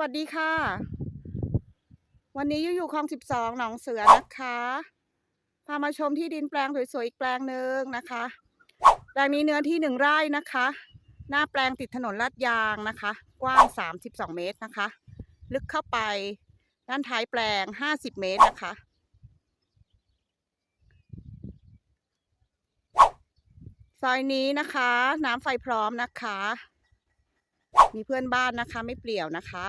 วัสดีค่ะ วันนี้ยุอยู่คลองสิบสองหนองเสือนะคะพามาชมที่ดินแปลงสวยๆอีกแปลงหนึ่งนะคะ แปลงนี้เนื้อที่หนึ่งไร่นะคะ หน้าแปลงติดถนนลาดยางนะคะ กว้าง32เมตรนะคะ ลึกเข้าไปด้านท้ายแปลง50เมตรนะคะซอยนี้นะคะ น้ำไฟพร้อมนะคะ มีเพื่อนบ้านนะคะ ไม่เปลี่ยวนะคะ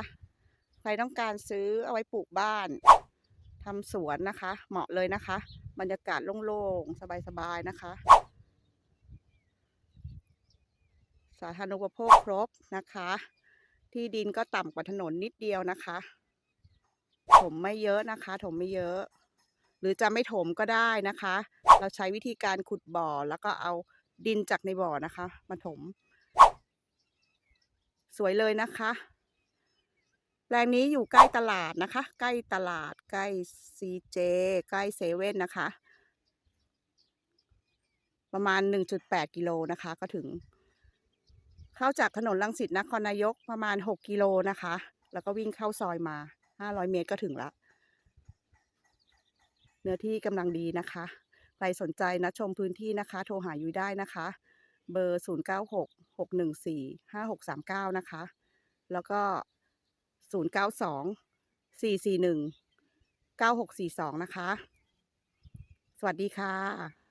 ใครต้องการซื้อเอาไว้ปลูกบ้านทำสวนนะคะ เหมาะเลยนะคะ บรรยากาศโล่งๆ สบายๆนะคะ สาธารณูปโภคครบนะคะ ที่ดินก็ต่ำกว่าถนนนิดเดียวนะคะ ถมไม่เยอะนะคะ ถมไม่เยอะ หรือจะไม่ถมก็ได้นะคะ เราใช้วิธีการขุดบ่อแล้วก็เอาดินจากในบ่อนะคะ มาถม สวยเลยนะคะ แปลงนี้อยู่ใกล้ตลาดนะคะ ใกล้ตลาดใกล้ซีเจใกล้เซเว่นนะคะ ประมาณ 1.8 กิโลนะคะ ก็ถึง เข้าจากถนนลังสิตนครนายกประมาณ 6 กิโลนะคะ แล้วก็วิ่งเข้าซอยมา 500 เมตรก็ถึงละเนื้อที่กำลังดีนะคะ ใครสนใจนะชมพื้นที่นะคะ โทรหายุ้ยได้นะคะ เบอร์ 0 9 6 6 1 4 5 6 3 9 นะคะ แล้วก็ 0 9 2 4 4 1 9 6 4 2 นะคะ สวัสดีค่ะ